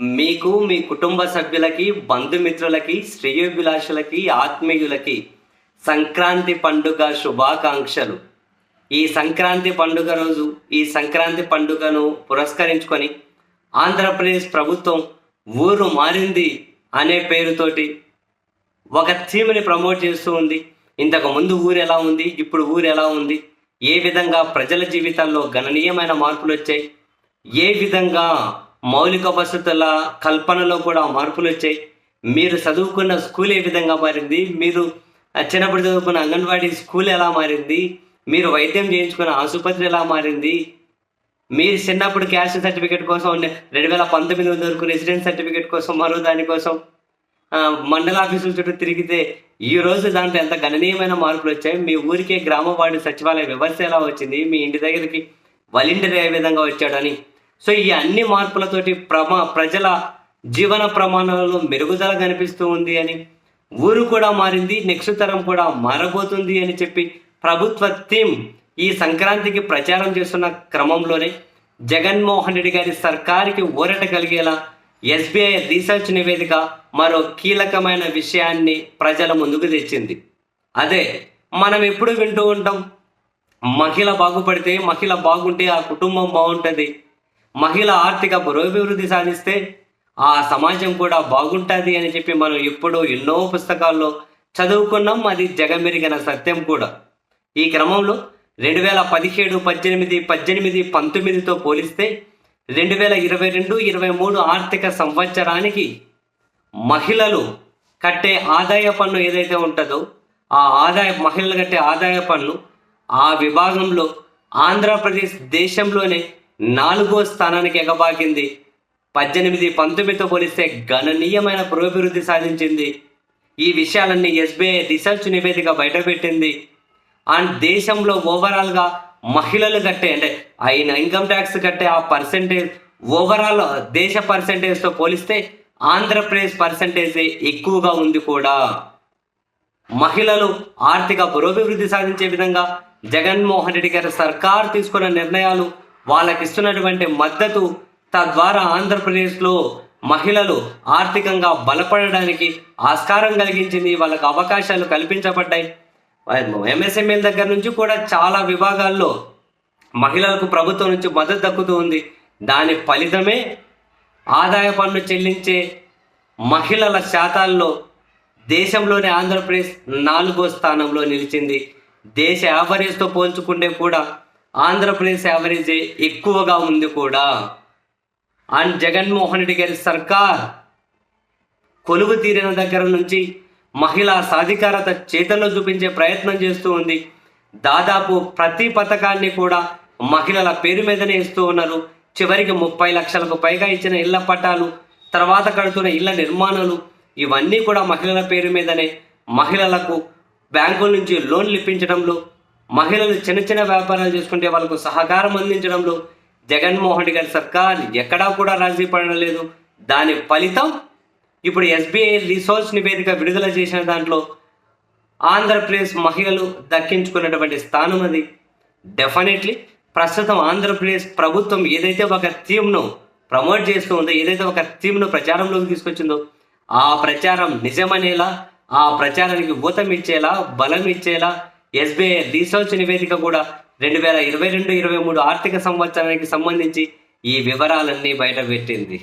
మీకు మీ కుటుంబ సభ్యులకి బంధుమిత్రులకి శ్రేయోభిలాషులకి ఆత్మీయులకి సంక్రాంతి పండుగ శుభాకాంక్షలు. ఈ సంక్రాంతి పండుగ రోజు ఈ సంక్రాంతి పండుగను పురస్కరించుకొని ఆంధ్రప్రదేశ్ ప్రభుత్వం ఊరు మారింది అనే పేరుతోటి ఒక థీమ్ని ప్రమోట్ చేస్తూ ఉంది. ఇంతకు ముందు ఊరు ఎలా ఉంది ఇప్పుడు ఊరు ఎలా ఉంది ఏ విధంగా ప్రజల జీవితంలో గణనీయమైన మార్పులు వచ్చాయి ఏ విధంగా మౌలిక వసతుల కల్పనలో కూడా మార్పులు వచ్చాయి. మీరు చదువుకున్న స్కూల్ ఏ విధంగా మారింది? మీరు చిన్నప్పుడు చదువుకున్న అంగన్వాడీ స్కూల్ ఎలా మారింది? మీరు వైద్యం చేయించుకున్న ఆసుపత్రి ఎలా మారింది? మీరు చిన్నప్పుడు క్యాస్ట్ సర్టిఫికేట్ కోసం రెండు వేల పంతొమ్మిది వరకు రెసిడెన్స్ సర్టిఫికేట్ కోసం మరో దానికోసం మండల ఆఫీసుల చుట్టూ తిరిగితే ఈ రోజు దాంట్లో ఎంత గణనీయమైన మార్పులు వచ్చాయి? మీ ఊరికే గ్రామ వార్డు సచివాలయ వ్యవస్థ ఎలా వచ్చింది? మీ ఇంటి దగ్గరికి వాలంటీర్ ఏ విధంగా వచ్చాడని సో ఈ అన్ని మార్పులతోటి ప్రమా ప్రజల జీవన ప్రమాణాలలో మెరుగుదల కనిపిస్తూ ఉంది అని. ఊరు కూడా మారింది నెక్స్ట్ తరం కూడా మారబోతుంది అని చెప్పి ప్రభుత్వ థీమ్ ఈ సంక్రాంతికి ప్రచారం చేస్తున్న క్రమంలోనే జగన్మోహన్ రెడ్డి గారి సర్కారుకి ఊరట కలిగేలా ఎస్బీఐ రీసెర్చ్ నివేదిక మరో కీలకమైన విషయాన్ని ప్రజల ముందుకు తెచ్చింది. అదే మనం ఎప్పుడు వింటూ ఉంటాం మహిళ బాగుపడితే మహిళ బాగుంటే ఆ కుటుంబం బాగుంటుంది మహిళ ఆర్థిక పురోభివృద్ధి సాధిస్తే ఆ సమాజం కూడా బాగుంటుంది అని చెప్పి మనం ఎప్పుడో ఎన్నో పుస్తకాల్లో చదువుకున్నాం. అది జగమెరిగిన సత్యం కూడా. ఈ క్రమంలో రెండు వేల పదిహేడు పద్దెనిమిది పద్దెనిమిది పంతొమ్మిదితో పోలిస్తే రెండు వేల ఇరవై రెండు ఇరవై మూడు ఆర్థిక సంవత్సరానికి మహిళలు కట్టే ఆదాయ పన్ను ఏదైతే ఉంటుందో ఆ ఆదాయ మహిళలు కట్టే ఆదాయ పన్ను ఆ విభాగంలో ఆంధ్రప్రదేశ్ దేశంలోనే నాలుగో స్థానానికి ఎగబాకింది. పద్దెనిమిది పంతొమ్మిదితో పోలిస్తే గణనీయమైన పురోభివృద్ధి సాధించింది. ఈ విషయాలన్నీ ఎస్బీఐ రీసెర్చ్ నివేదిక బయటపెట్టింది. అండ్ దేశంలో ఓవరాల్గా మహిళలు కట్టే అంటే ఆయన ఇన్కమ్ ట్యాక్స్ కట్టే ఆ పర్సంటేజ్ ఓవరాల్ దేశ పర్సంటేజ్తో పోలిస్తే ఆంధ్రప్రదేశ్ పర్సంటేజ్ ఎక్కువగా ఉంది కూడా. మహిళలు ఆర్థిక పురోభివృద్ధి సాధించే విధంగా జగన్మోహన్ రెడ్డి గారి సర్కార్ తీసుకున్న నిర్ణయాలు వాళ్ళకి ఇస్తున్నటువంటి మద్దతు తద్వారా ఆంధ్రప్రదేశ్లో మహిళలు ఆర్థికంగా బలపడడానికి ఆస్కారం కలిగించింది. వాళ్ళకి అవకాశాలు కల్పించబడ్డాయి. ఎంఎస్ఎంఎల్ దగ్గర నుంచి కూడా చాలా విభాగాల్లో మహిళలకు ప్రభుత్వం నుంచి మద్దతు దక్కుతూ ఉంది. దాని ఫలితమే ఆదాయ పన్ను చెల్లించే మహిళల శాతాల్లో దేశంలోనే ఆంధ్రప్రదేశ్ నాలుగో స్థానంలో నిలిచింది. దేశ యావరేజ్తో పోల్చుకుంటే కూడా ఆంధ్రప్రదేశ్ యావరేజ్ ఎక్కువగా ఉంది కూడా. అండ్ జగన్మోహన్ రెడ్డి గారి సర్కార్ కొలువు తీరిన దగ్గర నుంచి మహిళా సాధికారత చేతల్లో చూపించే ప్రయత్నం చేస్తూ ఉంది. దాదాపు ప్రతి పథకాన్ని కూడా మహిళల పేరు మీదనే ఇస్తూ ఉన్నారు. చివరికి ముప్పై లక్షలకు పైగా ఇచ్చిన ఇళ్ళ పట్టాలు తర్వాత కడుతున్న ఇళ్ళ నిర్మాణాలు ఇవన్నీ కూడా మహిళల పేరు మీదనే. మహిళలకు బ్యాంకుల నుంచి లోన్లు ఇప్పించడంలో మహిళలు చిన్న చిన్న వ్యాపారాలు చేసుకుంటే వాళ్ళకు సహకారం అందించడంలో జగన్మోహన్ రెడ్డి గారి సర్కార్ ఎక్కడా కూడా రాజీ పడడం లేదు. దాని ఫలితం ఇప్పుడు ఎస్బీఐ రిసోర్స్ నివేదిక విడుదల చేసిన దాంట్లో ఆంధ్రప్రదేశ్ మహిళలు దక్కించుకున్నటువంటి స్థానం అది. డెఫినెట్లీ ప్రస్తుతం ఆంధ్రప్రదేశ్ ప్రభుత్వం ఏదైతే ఒక థీమ్ను ప్రమోట్ చేస్తూ ఉందో ఏదైతే ఒక థీమ్ను ప్రచారంలోకి తీసుకొచ్చిందో ఆ ప్రచారం నిజమనేలా ఆ ప్రచారానికి ఊతం ఇచ్చేలా బలం ఇచ్చేలా ఎస్బీఐ రీసెర్చ్ నివేదిక కూడా రెండు వేల ఇరవై రెండు ఇరవై మూడు ఆర్థిక సంవత్సరానికి సంబంధించి ఈ వివరాలన్నీ బయటపెట్టింది.